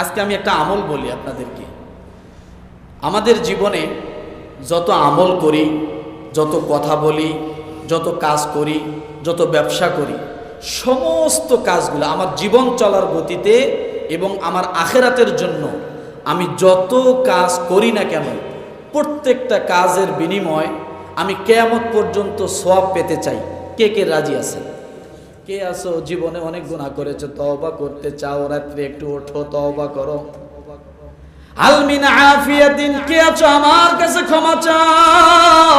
আজকে আমি একটা আমল বলি আপনাদেরকে। আমাদের জীবনে যত আমল করি, যত কথা বলি, যত কাজ করি, যত ব্যবসা করি, সমস্ত কাজগুলো আমার জীবন চলার গতিতে এবং আমার আখেরাতের জন্য আমি যত কাজ করি না কেন, প্রত্যেকটা কাজের বিনিময় আমি কেয়ামত পর্যন্ত সব পেতে চাই। কে কে রাজি আছেন? কে আছো? জীবনে অনেক গুণা করেছ, তওবা করতে চাও, রাত্রে একটু ওঠো, তওবা করো। আলমিন আফিয়াতিন, কে আছো? আমার কাছে ক্ষমা চাও।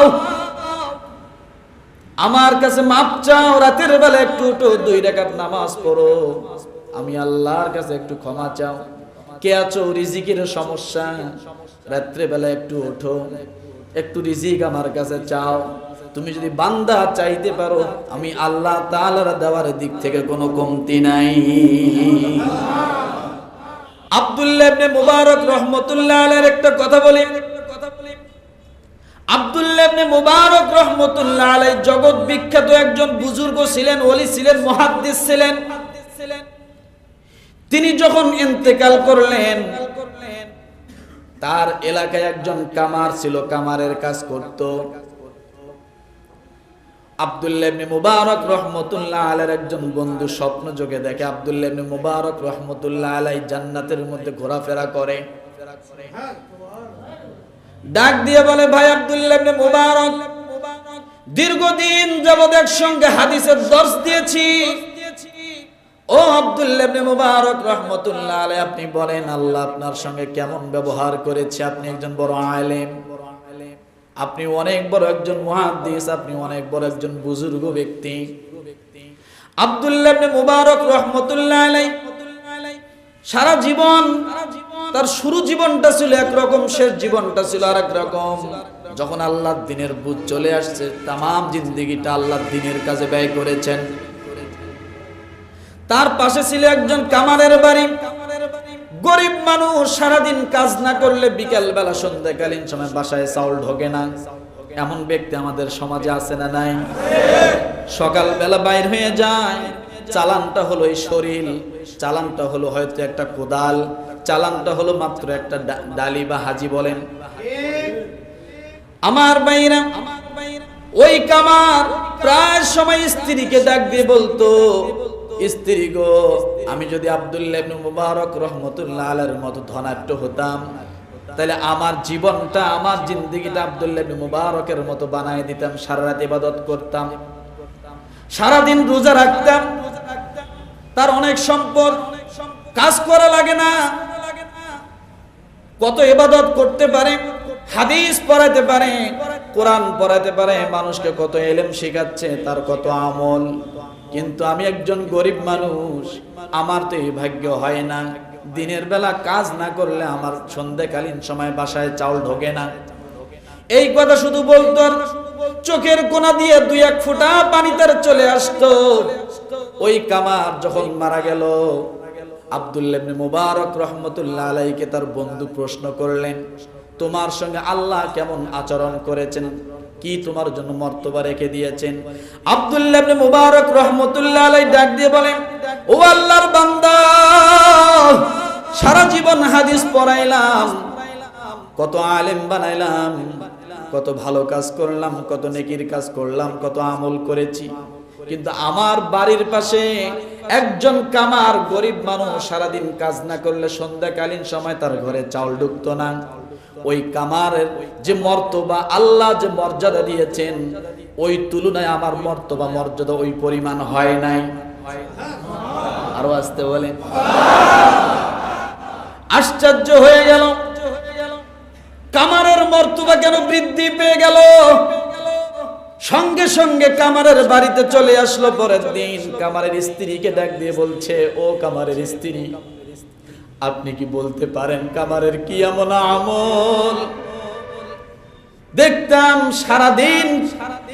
আমার কাছে মাপ চাও, রাতের বেলা একটু উঠো, দুই রাকাত নামাজ পড়ো। আমি আল্লাহর কাছে একটু ক্ষমা চাও। কে আছো? রিজিকের সমস্যা। রাত্রে বেলা একটু ওঠো। একটু রিজিক আমার কাছে চাও। তুমি যদি বান্দা চাইতে পারো, আমি আল্লাহ তাআলার দেওয়ার দিক থেকে কোনো কমতি নাই। মুবারক রাহমাতুল্লাহ আলাইহির একটা কথা বলি। ছিলেন ছিলেন ছিলেন। তিনি যখন ইন্তেকাল করলেন, তার এলাকায় একজন কামার ছিল, কামারের কাজ করত। আব্দুল্লাহ মুবারক রহমতুল্লাহ আলাইহির একজন বন্ধু স্বপ্ন যোগে দেখে আব্দুল্লাহ মুবারক রহমতুল্লাহ আলাইহি জান্নাতের মধ্যে ঘোরাফেরা করে। ডাক দিয়ে বলে, ভাই আব্দুল্লাহ ইবনে মুবারক, দীর্ঘদিন যাবত একসঙ্গে হাদিসের দর্শ দিয়েছি। ও আব্দুল্লাহ ইবনে মুবারক রাহমাতুল্লাহ আলাইহি, আপনি বলেন, আল্লাহ আপনার সঙ্গে কেমন ব্যবহার করেছে? আপনি একজন বড় আলেম। আপনি অনেক বড় একজন মুহাদ্দিস, আপনি অনেক বড় একজন বুজুর্গ ব্যক্তি। আব্দুল্লাহ মুবারক রাহমাতুল্লাহ সারা জীবন তার শুরু জীবনটা ছিল একরকম, শেষ জীবনটা ছিল আরেক রকম। যখন আল্লাহর দিনের বুঝ চলে আসছে, তামাম জিন্দেগিটা আল্লাহর দিনের কাজে ব্যয় করেছেন। তার পাশে ছিল একজন কামারের বাড়ি। গরিব মানুষ সারাদিন কাজ না করলে বিকেল বেলা সন্ধ্যাকালীন সময় বাসায় চাউল ঢোকে না। এমন ব্যক্তি আমাদের সমাজে আছে না নাই? সকাল বেলা বাইর হয়ে যায়, চালানটা হলো এই শরীর, চালানটা হলো হয়তো একটা কোদাল, চালানটা হলো মাত্র একটা ডালি বা হাজি বলেন। আমার বাইরা ওই কামার প্রায় সময় স্ত্রীকে ডাক দিয়ে বলতো স্ত্রী গো, আমি যদি আব্দুল্লাহ মুবারক রহমতুল্লাহ আলাইহির মতো ধনাঢ্য হতাম, তাহলে আমার জীবনটা, আমার জিন্দগিটা আব্দুল্লাহ মুবারকের মতো বানায় দিতাম সারা রাত ইবাদত করতাম সারা দিন রোজা রাখতাম, তার অনেক সম্পদ, কাজ করা লাগে না, কত ইবাদত করতে পারে, হাদিস পড়াতে পারে, কোরআন পড়াতে পারে, মানুষকে কত এলেম শেখাচ্ছে, তার কত আমল। কিন্তু আমি একজন গরিব মানুষ, আমার তো এই ভাগ্য হয় না। দিনের বেলা কাজ না করলে আমার সন্ধ্যাকালীন সময় বাসায় চাউল ঢোকে না। এই কথা শুধু বলতো, চোখের কোনা দিয়ে দুই এক ফোঁটা পানি তার চলে আসতো। ওই কামার যখন মারা গেল, আব্দুল্লাহ ইবনে মুবারক রহমতুল্লাহ আলাইকে তার বন্ধু প্রশ্ন করলেন, তোমার সঙ্গে আল্লাহ কেমন আচরণ করেছেন? কি তোমার জন্য মর্তবা রেখে দিয়েছেন? আব্দুল্লাহ মুবারক রহমতুল্লাহ আলাই ডাক দিয়ে বলেন, ও আল্লাহর বান্দা, সারা জীবন হাদিস পড়াইলাম, কত আলেম বানাইলাম, কত ভালো কাজ করলাম, কত নেকির কাজ করলাম, কত আমল করেছি। কিন্তু আমার বাড়ির পাশে একজন কামার গরিব মানুষ সারাদিন কাজ না করলে সন্ধ্যাকালীন সময় তার ঘরে চাউল ঢুকতো না। ওই কামারের যে মর্তবা আল্লাহ যে মর্যাদা দিয়েছেন, ওই তুলনায় আমার মর্তবা মর্যাদা ওই পরিমাণ হয় নাই। আরও আসতে বলেন। আশ্চর্য হয়ে গেল। কামারের মর্তবা কেন বৃদ্ধি পেয়ে গেল? সঙ্গে সঙ্গে কামারের বাড়িতে চলে আসলো পরের দিন। কামারের স্ত্রীকে ডাক দিয়ে বলছে, ও কামারের স্ত্রী আপনি কি বলতে পারেন কামারের কি এমন আমল? দেখতাম সারাদিন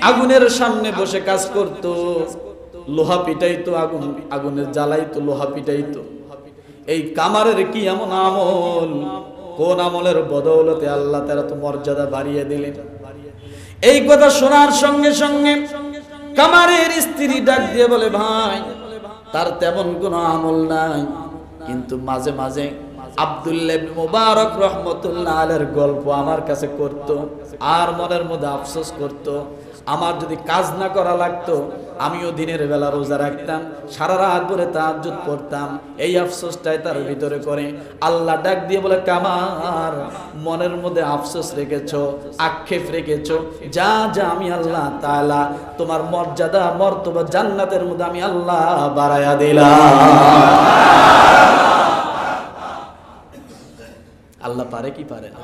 আগুনের সামনে বসে কাজ করত। লোহা পিটাইতো আগুন, আগুনের জ্বালাইতো, লোহা পিটাইতো। এই কামারের কি এমন আমল? কোন আমলের বদৌলতে আল্লাহ তারা তো মর্যাদা বাড়িয়ে দিলেন। এই কথা শোনার সঙ্গে সঙ্গে কামারের স্ত্রী ডাক দিয়ে বলে, ভাই, তার তেমন কোনো আমল নাই। কিন্তু মাঝে মাঝে আব্দুল্লাহ মুবারক রহমতুল্লাহ আলের গল্প আমার কাছে করত, আর মনের মধ্যে আফসোস করত, আমার যদি কাজ না করা লাগতো আমিও দিনের বেলা রোজা রাখতাম, সারা রাত ধরে তাহাজ্জুদ পড়তাম। এই আফসোসটাই তার ভিতরে করে। আল্লাহ ডাক দিয়ে বলে, কামার, মনের মধ্যে আফসোস রেখেছো, আক্ষেপ রেখেছো। যা যা আমি আল্লাহ তাআলা তোমার মর্যাদা, মর্তবা জান্নাতের মধ্যে আমি আল্লাহ বাড়ায়া দিলাম। আল্লাহ পারে কি পারে না?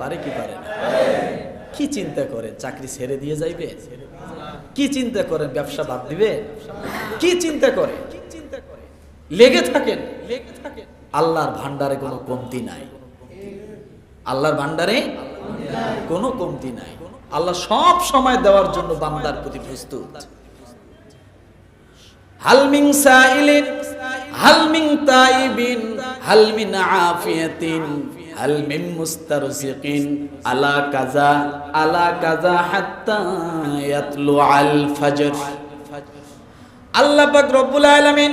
পারে কি পারে না? কি চিন্তা করেন চাকরি ছেড়ে দিয়ে যাইবে? কি চিন্তা করেন ব্যবসা বাদ দিবে? কি চিন্তা করে? লেগে থাকেন। আল্লাহর ভান্ডারে কোনো কমতি নাই। আল্লাহর ভান্ডারে কোনো কমতি নাই। আল্লাহ সব সময় দেওয়ার জন্য বান্দার প্রতি প্রস্তুত। হালমিং সাইলিন হালমিং তাইবিন হালমিন আফিয়াতিন। হালমিন মুস্তারসিকিন আলা কাজা আলা কাজা হাত্তা ইয়াতলু আল ফজর। আল্লাহ পাক রব্বুল আলামিন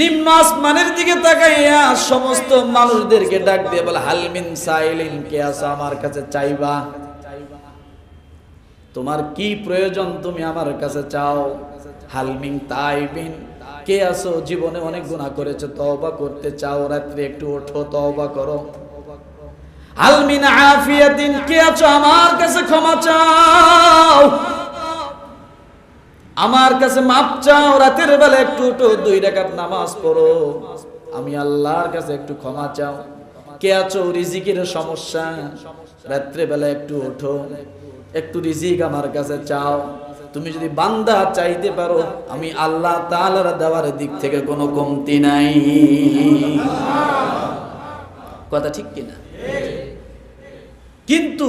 নিম্ন আসমানের দিকে তাকাইয়া সমস্ত মানুষদেরকে ডাক দিয়ে বলে হালমিন সাইলিন, কে আছো আমার কাছে চাইবা? তোমার কি প্রয়োজন তুমি আমার কাছে চাও? হালমিং তাইবিন। কে আছো জীবনে অনেক গুনাহ করেছ, তওবা করতে চাও, রাত্রে একটু ওঠো, তওবা করো। হালমিন আফিয়াতিন, কে আছো? আমার কাছে ক্ষমা চাও। আমার কাছে মাপ চাও, রাতের বেলা একটু উঠো, দুই রাকাত নামাজ পড়ো। আমি আল্লাহর কাছে একটু ক্ষমা চাও। কে আছো? রিজিকের সমস্যা। রাত্রে বেলা একটু ওঠো। একটু রিজিক আমার কাছে চাও। তুমি যদি বান্দা চাইতে পারো, আমি আল্লাহ তাআলার দেওয়ার দিক থেকে কোনো কমতি নাই। কথা ঠিক কিনা? কিন্তু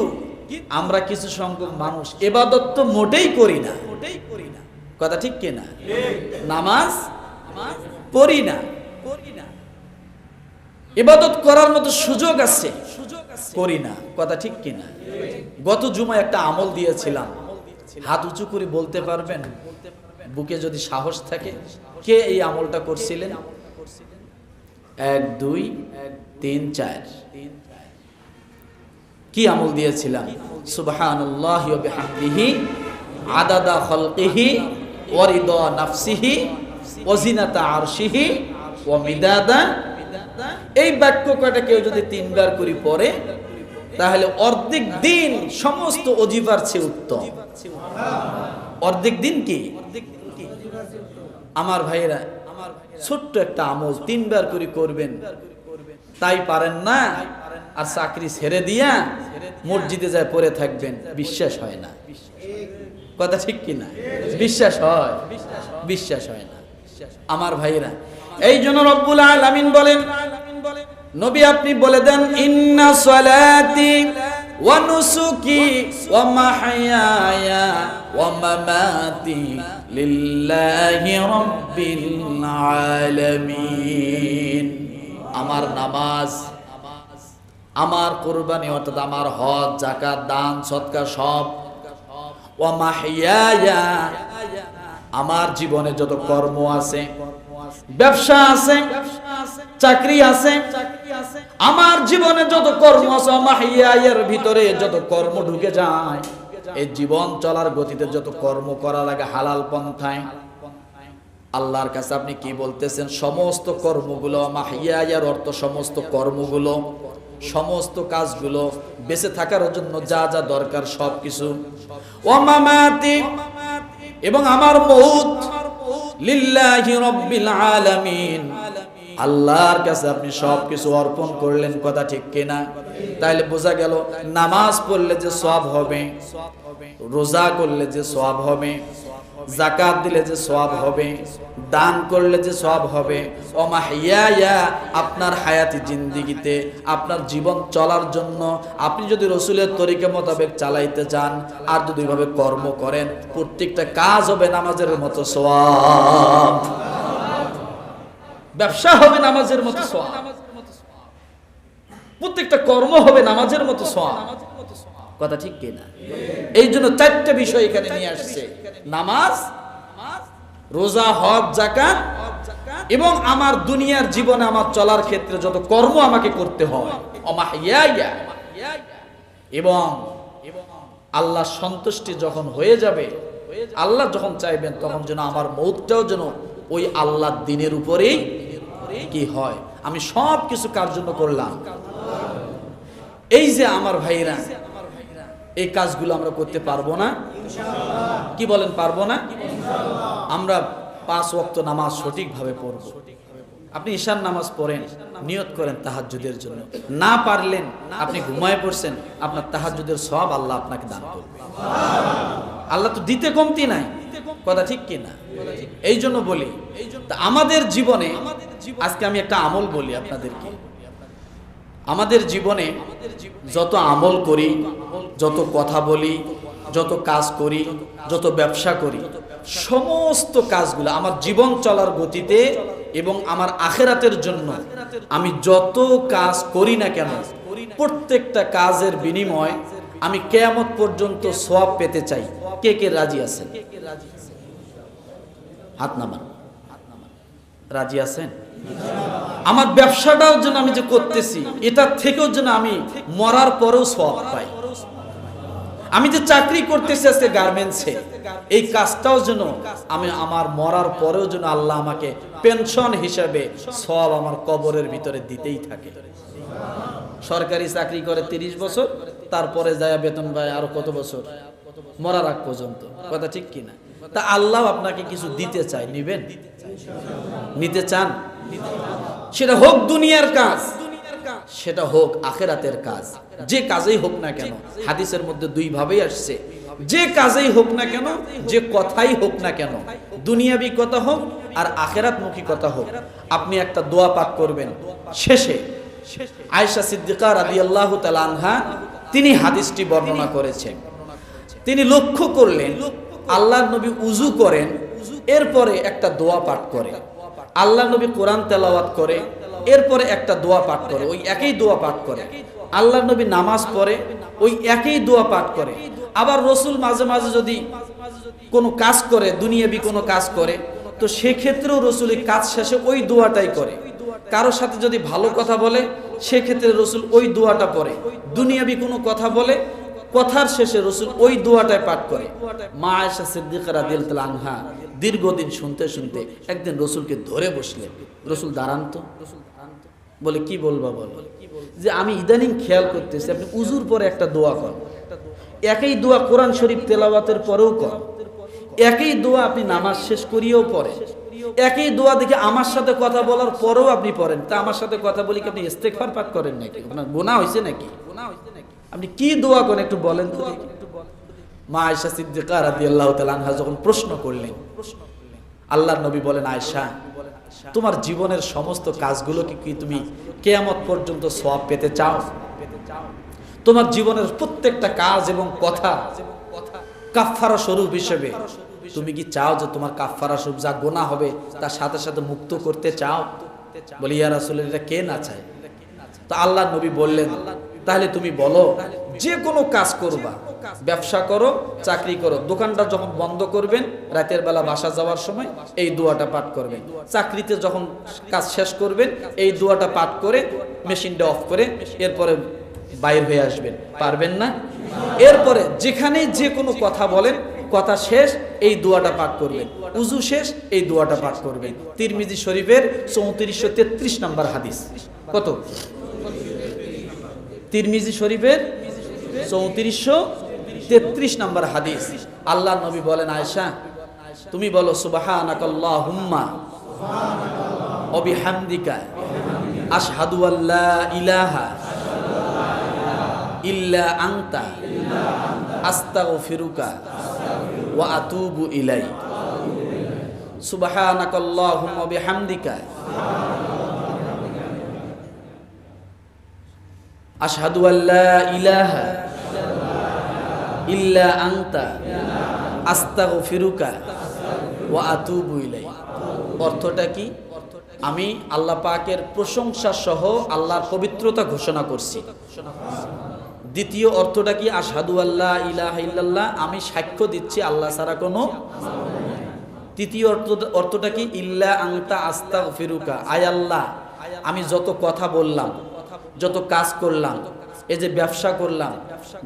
আমরা কিছু সংখ্যক মানুষ এবাদত তো মোটেই করি না। মোটেই করি না কথা ঠিক কিনা? নামাজ পড়ি না। পড়ি না করার মতো সুযোগ আছে সুযোগ আছে, করি না। কথা ঠিক কিনা? গত জুমায় একটা আমল দিয়েছিলাম। হাত উঁচু করে বলতে পারবেন? বুকে যদি সাহস থাকে কে এই আমলটা করছিলেন? এক দুই তিন চার। কি আমল দিয়েছিলাম সুবহানাল্লাহি আদাদা খালকিহি ওয়া নাফসিহি ওয়া জিনাতা আরশিহি ওয়া মিদাদা। এই বাক্য কয়টা কেউ যদি তিনবার করে পড়ে তাহলে অর্ধেক দিন সমস্ত অজিবার চেয়ে উত্তম। অর্ধেক দিন কি? আমার ভাইয়েরা, ছোট্ট একটা আমল তিনবার করে করবেন। তাই পারেন না, আর চাকরি ছেড়ে দিয়া মসজিদে যায় পড়ে থাকবেন, বিশ্বাস হয় না। কথা ঠিক কি না? বিশ্বাস হয় বিশ্বাস হয় না। আমার ভাইরা এই জন্য রব্বুল আলামিন বলেন নবী আপনি বলে দেন, ইন্না সালাতি ওয়া নুসুকি ওয়া মাহইয়ায়া ওয়া মামাতি লিল্লাহি রাব্বিল আলামিন। আমার নামাজ, আমার কোরবানি, অর্থাৎ আমার হজ জাকাত দান, সৎকার সব ও মাহিয়া আমার জীবনে যত কর্ম আছে, ব্যবসা আছে চাকরি আছে। আমার জীবনে যত কর্ম আছে মাহিয়া এর ভিতরে যত কর্ম ঢুকে যায়, এই জীবন চলার গতিতে যত কর্ম করা লাগে হালাল পন্থায়। আল্লাহর কাছে আপনি কি বলতেছেন? সমস্ত কর্মগুলো মাহিয়ার অর্থ সমস্ত কর্মগুলো, সমস্ত কাজগুলো বেঁচে থাকার জন্য যা যা দরকার সব কিছু। এবং আমার মৌত লিল্লাহি রব্বিল আলামিন। আল্লাহর কাছে আপনি সব কিছু অর্পণ করলেন, কথা ঠিক কিনা? তাইলে বোঝা গেল, নামাজ পড়লে যে সব হবে, রোজা করলে যে সব হবে জাকাত দিলে যে সব হবে, দান করলে যে সব হবে অমাহিয়া আপনার হায়াতি জিন্দিগিতে, আপনার জীবন চলার জন্য আপনি যদি রসুলের তরিকা মোতাবেক চালাইতে চান আর যদি ভাবে কর্ম করেন, প্রত্যেকটা কাজ হবে নামাজের মতো সওয়াব। ব্যবসা হবে নামাজের মতো সওয়াব। প্রত্যেকটা কর্ম হবে নামাজের মতো সওয়াব। কথা ঠিক কিনা? এই জন্য চারটা বিষয় এখানে নিয়ে আসছে। নামাজ রোজা হজ জাকাত এবং আমার দুনিয়ার জীবনে আমার চলার ক্ষেত্রে যত কর্ম আমাকে করতে হয় এবং আল্লাহ সন্তুষ্টি যখন হয়ে যাবে আল্লাহ যখন চাইবেন তখন যেন আমার মৌতটাও যেন ওই আল্লাহ দিনের উপরেই কি হয়? আমি সব কিছু কার জন্য করলাম? এই যে আমার ভাইরা, এই কাজগুলো আমরা করতে পারব না। কি বলেন পারব না? আমরা পাঁচ ওয়াক্ত নামাজ সঠিকভাবে পড়ব। আপনি ঈশান নামাজ পড়েন, নিয়ত করেন তাহাজ্জুদের জন্য। না পারলেন, আপনি ঘুমায় পড়ছেন, আপনার তাহাজ্জুদের সব আল্লাহ আপনাকে দান করবে। আল্লাহ তো দিতে কমতি নাই। কথা ঠিক কি না এই জন্য বলি আমাদের জীবনে আজকে আমি একটা আমল বলি আপনাদেরকে। আমাদের জীবনে যত আমল করি, যত কথা বলি, যত কাজ করি, যত ব্যবসা করি, সমস্ত কাজগুলো আমার জীবন চলার গতিতে এবং আমার আখেরাতের জন্য আমি যত কাজ করি না কেন, প্রত্যেকটা কাজের বিনিময় আমি কেয়ামত পর্যন্ত সব পেতে চাই। কে কে রাজি আছেন? হাত নামান। রাজি আছেন? আমার ব্যবসাটাও যেন আমি যে করতেছি, এটার থেকেও যেন আমি মরার পরেও সব পাই। আমি যে চাকরি করতেছি আজকে গার্মেন্টসে, এই কাজটাও যেন আমি আমার মরার পরেও যেন আল্লাহ আমাকে পেনশন হিসাবে সব আমার কবরের ভিতরে দিতেই থাকে। সরকারি চাকরি করে তিরিশ বছর, তারপরে যায় বেতন পায় আরও কত বছর? মরার আগ পর্যন্ত। কথা ঠিক কিনা? তা আল্লাহ আপনাকে কিছু দিতে চায়, নিবেন? নিতে চান? সেটা হোক দুনিয়ার কাজ সেটা হোক আখেরাতের কাজ। যে কাজেই হোক না কেন হাদিসের মধ্যে দুই ভাবেই আসছে। যে কাজেই হোক না কেন যে কথাই হোক না কেন দুনিয়াবি কথা হোক আর আখেরাতমুখী কথা হোক আপনি একটা দোয়া পাক করবেন। শেষে আয়েশা সিদ্দিকা রাদিয়াল্লাহু তাআলা আনহা তিনি হাদিসটি বর্ণনা করেছেন। তিনি লক্ষ্য করলেন আল্লাহ নবী উজু করেন এরপরে একটা দোয়া পাঠ করে আল্লাহ নবী কোরআন তেলাওয়াত করে, এরপরে একটা দোয়া পাঠ করে, ওই একই দোয়া পাঠ করে। আল্লাহ নবী নামাজ পড়ে, ওই একই দোয়া পাঠ করে। আবার রসুল মাঝে মাঝে যদি কোনো কাজ করে, দুনিয়াবি কোনো কাজ করে, তো সেক্ষেত্রেও রসুল এই কাজ শেষে ওই দোয়াটাই করে। কারোর সাথে যদি ভালো কথা বলে, সেক্ষেত্রে রসুল ওই দোয়াটা পড়ে। দুনিয়াবি কোনো কথা বলে, কথার শেষে রসুল ওই দোয়াটায় পাঠ করে। মা আয়সা সিদ্দিকারা দিল আনহা দীর্ঘদিন শুনতে শুনতে একদিন রসুলকে ধরে বসলেন। রসুল দাঁড়ান তো। বলে, কি বলবা বল? যে, আমি ইদানিং খেয়াল করতেছি, আপনি উজুর পরে একটা দোয়া কর। একই দোয়া কোরআন শরীফ তেলাওয়াতের পরেও কর। একই দোয়া আপনি নামাজ শেষ করিয়েও পড়ে একই দোয়া দেখে আমার সাথে কথা বলার পরেও আপনি পড়েন। তা আমার সাথে কথা বলি কি আপনি ইস্তেগফার পাঠ করেন নাকি? আপনার গোনা হয়েছে নাকি? আপনি কি দোয়া করেন একটু বলেন তো দেখি। মা আয়সা সিদ্দিকা রাদিয়াল্লাহু তাআলা আনহা যখন প্রশ্ন করলেন, আল্লাহর নবী বলেন, আয়েশা, তোমার জীবনের সমস্ত কাজগুলোকে কি তুমি কেয়ামত পর্যন্ত সওয়াব পেতে চাও? তোমার জীবনের প্রত্যেকটা কাজ এবং কথা কাফফারা স্বরূপ হিসেবে তুমি কি চাও যে তোমার কাফফারা স্বরূপ যা গোনা হবে তার সাথে সাথে মুক্ত করতে চাও? বলি, ইয়া রাসূলের এটা কে না চায়? তো আল্লাহ নবী বললেন তাহলে তুমি বলো, যে কোনো কাজ করবা। ব্যবসা করো, চাকরি করো। দোকানটা যখন বন্ধ করবেন, রাতের বেলা বাসা যাওয়ার সময় এই দোয়াটা পাঠ করবেন। চাকরিতে যখন কাজ শেষ করবেন, এই দোয়াটা পাঠ করে মেশিনটা অফ করে এরপরে বাইর হয়ে আসবেন। পারবেন না? এরপরে যেখানে যে কোনো কথা বলেন, কথা শেষ, এই দোয়াটা পাঠ করবেন। উজু শেষ, এই দোয়াটা পাঠ করবেন। তিরমিজি শরীফের চৌত্রিশশো তেত্রিশ নম্বর হাদিস। কত? তিরমিজি শরীফের চৌত্রিশশো তেত্রিশ নম্বর হাদিস। আল্লাহ নবী বলেন আয়সা তুমি বলো, সুবাহানাকাল্লাহুম্মা অবিহামদিকা আশহাদু আল্লা ইলাহা ইল্লা আনতা আস্তাগফিরুকা ওয়া আতুবু ইলাই সুবহানাকাল্লাহুম্মা বিহামদিকা আশহাদু আল্লা ইলাহা ইল্লা আনতা আস্তাগফিরুকা ওয়া আতুবু ইলাই অর্থটা কি? আমি আল্লাহ পাকের প্রশংসা সহ আল্লাহর পবিত্রতা ঘোষণা করছি। দ্বিতীয় অর্থটা কি? আশহাদু আল্লাহ ইলাহা ইল্লাল্লাহ, আমি সাক্ষ্য দিচ্ছি আল্লাহ ছাড়া কোনো। তৃতীয় অর্থ, অর্থটা কি? ইল্লা আংতা আস্তা ফিরুকা আয় আল্লাহ, আমি যত কথা বললাম যত কাজ করলাম, এই যে ব্যবসা করলাম,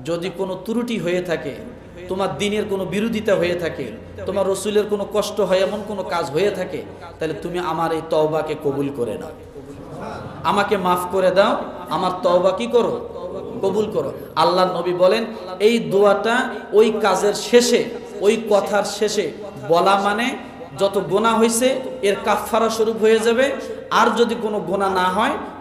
যদি কোনো ত্রুটি হয়ে থাকে, তোমার দিনের কোনো বিরোধিতা হয়ে থাকে, তোমার রসুলের কোনো কষ্ট হয়, এমন কোনো কাজ হয়ে থাকে, তাহলে তুমি আমার এই তওবাকে কবুল করে নাও। আমাকে মাফ করে দাও, আমার তওবা কি করো? কবুল করো। আল্লাহ নবী বলেন, এই দোয়াটা ওই কাজের শেষে, ওই কথার শেষে বলা মানে যত গোনা হয়েছে এর কাফফারা স্বরূপ হয়ে যাবে। আর যদি কোনো গোনা না হয়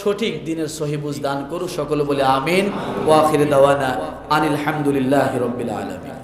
সঠিক দিনের সহিবুজ দান করু সকলে বলে আমিন। ওয়া আখির দাওয়ানা আনিল হামদুলিল্লাহ রাব্বিল আলামিন।